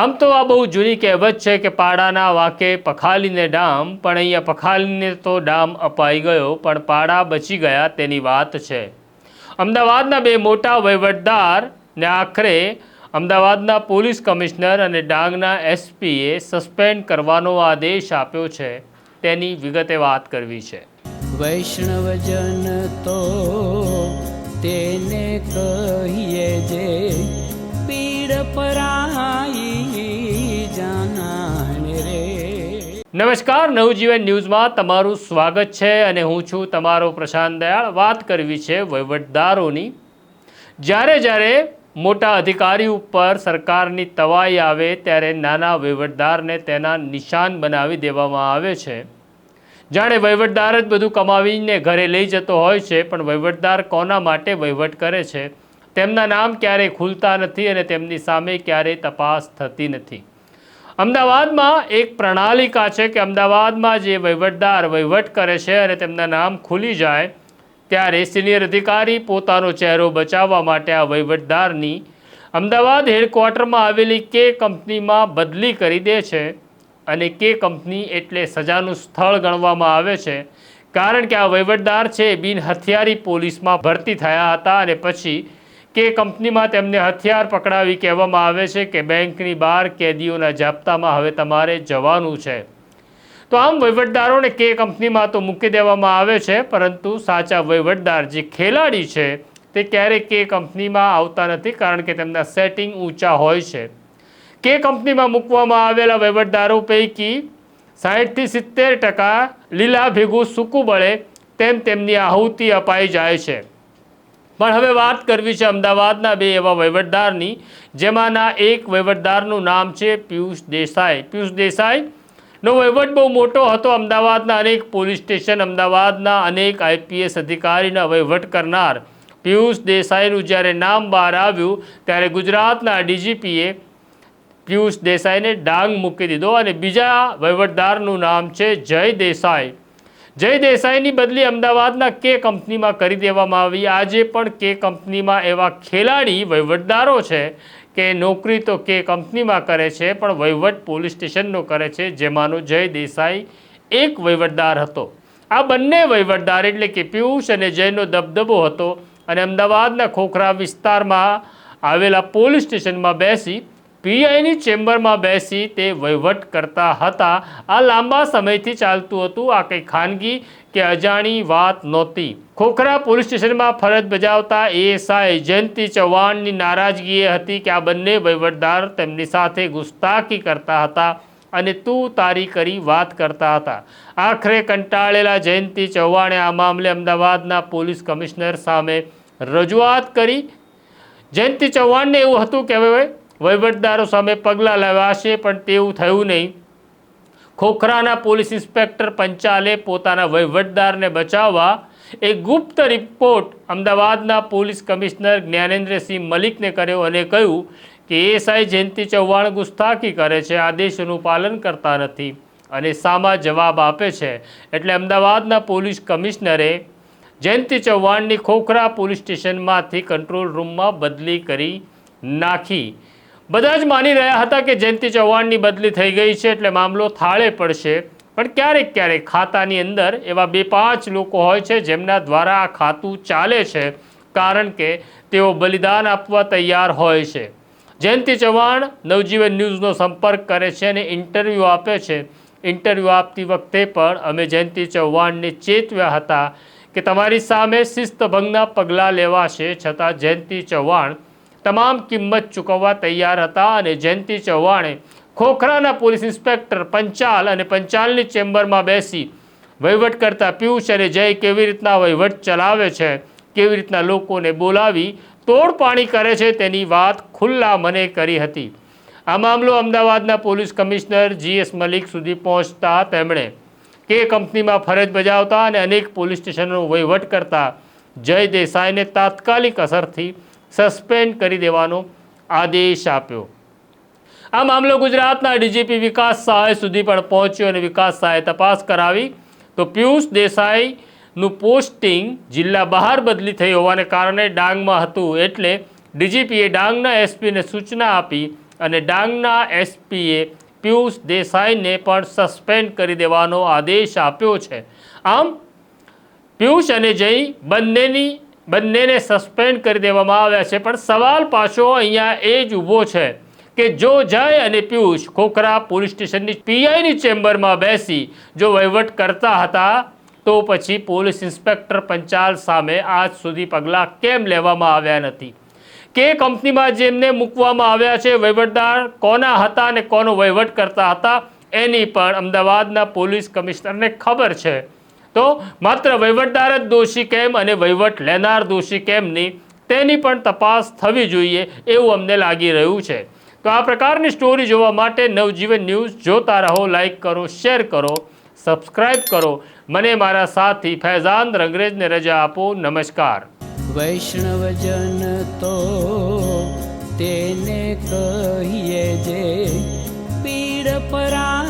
આમ તો આ બહુ જૂની કહેવત છે કે પાડાના વાકે પખાલીને ડામ, પણ અહીંયા પખાલીને તો ડામ અપાઈ ગયો, પણ પાડા બચી ગયા તેની વાત છે. અમદાવાદના બે મોટા વહીવટદાર ને આખરે અમદાવાદના પોલીસ કમિશનર અને ડાંગના એસપીએ સસ્પેન્ડ કરવાનો આદેશ આપ્યો છે. તેની વિગતે વાત કરવી છે. વૈષ્ણવજન તો તેને કહીએ જે પીડ પરાઈ નમસ્કાર, નવજીવન ન્યૂઝમાં તમારું સ્વાગત છે અને હું છું તમારો પ્રશાંત દયાળ. વાત કરવી છે વહીવટદારોની. જ્યારે જ્યારે મોટા અધિકારી ઉપર સરકારની તવાઈ આવે ત્યારે નાના વહીવટદારને તેના નિશાન બનાવી દેવામાં આવે છે. જાણે વહીવટદાર જ બધું કમાવીને ઘરે લઈ જતો હોય છે, પણ વહીવટદાર કોના માટે વહીવટ કરે છે? તેમના નામ ક્યારેય ખુલતા નથી અને તેમની સામે ક્યારેય તપાસ થતી નથી. અમદાવાદમાં એક પ્રણાલિકા છે કે અમદાવાદમાં જે વહીવટદાર વહીવટ કરે છે અને તેમના નામ ખુલી જાય, ત્યારે સિનિયર અધિકારી પોતાનો ચહેરો બચાવવા માટે આ વહીવટદારની અમદાવાદ હેડક્વાર્ટરમાં આવેલી કે કંપનીમાં બદલી કરી દે છે અને કે કંપની એટલે સજાનું સ્થળ ગણવામાં આવે છે. કારણ કે આ વહીવટદાર છે બિન હથિયારી પોલીસમાં ભરતી થયા હતા અને પછી કે કંપનીમાં તેમને હથિયાર પકડાવી કહેવામાં આવે છે કે બેંકની બહાર કેદીઓના જાપ્તામાં હવે તમારે જવાનું છે. તો આમ વહીવટદારોને કે કંપનીમાં તો મૂકી દેવામાં આવે છે, પરંતુ સાચા વહીવટદાર જે ખેલાડી છે, તે ક્યારેય કે કંપનીમાં આવતા નથી કારણ કે તેમના સેટિંગ ઊંચા હોય છે. કે કંપનીમાં મૂકવામાં આવેલા વહીવટદારો પૈકી સાહીઠથી સિત્તેર ટકા લીલા ભેગું સૂકું બળે તેમ તેમની આહુતિ અપાઈ જાય છે. પણ હવે વાત કરવી છે અમદાવાદના બે એવા વહીવટદારની, જેમાંના એક વહીવટદારનું નામ છે પિયુષ દેસાઈ. પિયુષ દેસાઈનો વહીવટ બહુ મોટો હતો અમદાવાદના અનેક પોલીસ સ્ટેશન, અમદાવાદના અનેક આઈપીએસ અધિકારીના વહીવટ કરનાર. પિયુષ દેસાઈનું જ્યારે નામ બહાર આવ્યું, ત્યારે ગુજરાતના ડીજીપીએ પિયુષ દેસાઈને ડાંગ મૂકી દીધો અને બીજા વહીવટદારનું નામ છે જય દેસાઈ. જય દેસાઈની બદલી અમદાવાદના કે કંપનીમાં કરી દેવામાં આવી. આજે પણ કે કંપનીમાં એવા ખેલાડી વહીવટદારો છે કે નોકરી તો કે કંપનીમાં કરે છે, પણ વહીવટ પોલીસ સ્ટેશનનો કરે છે. જેમાંનો જય દેસાઈ એક વહીવટદાર હતો. આ બંને વહીવટદાર એટલે કે પિયુષ અને જયનો દબદબો હતો અને અમદાવાદના ખોખરા વિસ્તારમાં આવેલા પોલીસ સ્ટેશનમાં બેસી પીઆઈની ચેમ્બરમાં બેસી તે વહીવટ કરતા હતા. આ લાંબા સમયથી ચાલતું હતું. આ કંઈ ખાનગી કે અજાણી વાત નહોતી. ખોખરા પોલીસ સ્ટેશનમાં ફરજ બજાવતા એએસઆઈ જયંતિ ચૌહાણની નારાજગી એ હતી કે આ બંને વહીવટદાર તેમની સાથે ગુસ્તાખી કરતા હતા અને તું તારી કરી વાત કરતા હતા. આખરે કંટાળેલા જયંતિ ચૌહાણે આ મામલે અમદાવાદના પોલીસ કમિશનર સામે રજૂઆત કરી. જયંતિ ચૌહાણને એવું હતું કે હવે વહીવટદારો સામે પગલાં લેવાશે પણ તેવું થયું નહીં. ખોખરાના પોલીસ ઇન્સ્પેક્ટર પંચાલે પોતાના વહીવટદારને બચાવવા એક ગુપ્ત રિપોર્ટ અમદાવાદના પોલીસ કમિશનર જ્ઞાનેન્દ્રસિંહ મલિકને કર્યો અને કહ્યું કે એએસઆઈ જયંતિ ચૌહાણ ગુસ્તાખી કરે છે, આદેશોનું પાલન કરતા નથી અને સામા જવાબ આપે છે. એટલે અમદાવાદના પોલીસ કમિશનરે જયંતિ ચૌહાણની ખોખરા પોલીસ સ્ટેશનમાંથી કંટ્રોલ રૂમમાં બદલી કરી નાખી. બધા જ માની રહ્યા હતા કે જયંતિ ચૌહાણની બદલી થઈ ગઈ છે એટલે મામલો થાળે પડશે. પણ ક્યારેક ક્યારેક ખાતાની અંદર એવા બે પાંચ લોકો હોય છે જેમના દ્વારા આ ખાતું ચાલે છે, કારણ કે તેઓ બલિદાન આપવા તૈયાર હોય છે. જયંતિ ચૌહાણ નવજીવન ન્યૂઝનો સંપર્ક કરે છે અને ઇન્ટરવ્યૂ આપે છે. ઇન્ટરવ્યૂ આપતી વખતે પણ અમે જયંતિ ચૌહાણને ચેતવ્યા હતા કે તમારી સામે શિસ્તભંગના પગલાં લેવાશે છતાં જયંતિ ચૌહાણ તમામ કિંમત ચૂકવવા તૈયાર હતા અને જયંતિ ચૌહાણે ખોખરાના પોલીસ ઇન્સ્પેક્ટર પંચાલ અને પંચાલની ચેમ્બરમાં બેસી વહીવટ કરતા પિયુષ અને જય કેવી રીતના વહીવટ ચલાવે છે, કેવી રીતના લોકોને બોલાવી તોડપાણી કરે છે તેની વાત ખુલ્લા મને કરી હતી. આ મામલો અમદાવાદના પોલીસ કમિશનર જીએસ મલિક સુધી પહોંચતા તેમણે કે કંપનીમાં ફરજ બજાવતા અને અનેક પોલીસ સ્ટેશનનો વહીવટ કરતા જય દેસાઈને તાત્કાલિક અસરથી સસ્પેન્ડ કરી દેવાનો આદેશ આપ્યો. આ મામલો ગુજરાતના ડીજીપી વિકાસ સહાય સુધી પણ પહોંચ્યો અને વિકાસ સહાય તપાસ કરાવી. તો પિયુષ દેસાઈનું પોસ્ટિંગ જિલ્લા બહાર બદલી થઈ હોવાને કારણે ડાંગમાં હતું એટલે ડીજીપીએ ડાંગના એસપીને સૂચના આપી અને ડાંગના એસપીએ પિયુષ દેસાઈને પણ સસ્પેન્ડ કરી દેવાનો આદેશ આપ્યો છે. આમ, પિયુષ અને જય બંનેની બંનેને સસ્પેન્ડ કરી દેવામાં આવ્યા છે. પણ સવાલ પાછો અહીંયા એ જ ઊભો છે કે જો જય અને પિયુષ ખોખરા પોલીસ સ્ટેશનની પીઆઈની ચેમ્બરમાં બેસી, જો વહીવટ કરતા હતા, તો પછી પોલીસ ઇન્સ્પેક્ટર પંચાલ સામે આજ સુધી પગલાં કેમ લેવામાં આવ્યા નથી? કે કંપનીમાં જેમને મૂકવામાં આવ્યા છે, વહીવટદાર કોના હતા અને કોનો વહીવટ કરતા હતા, એની પણ અમદાવાદના પોલીસ કમિશનરને ખબર છે. તો માત્ર વહીવટદાર જ દોષી કેમ અને વહીવટ લેનાર દોષી કેમ નહીં? તેની પણ તપાસ થવી જોઈએ એવું અમને લાગી રહ્યું છે. તો આ પ્રકારની સ્ટોરી જોવા માટે નવજીવન ન્યૂઝ જોતા રહો લાઇક કરો, શેર કરો, સબસ્ક્રાઇબ કરો. મને મારા સાથી ફૈઝાન રંગરેજને રજા આપો. નમસ્કાર. વૈષ્ણવજન તો તેને કહીએ જે પીડ પરા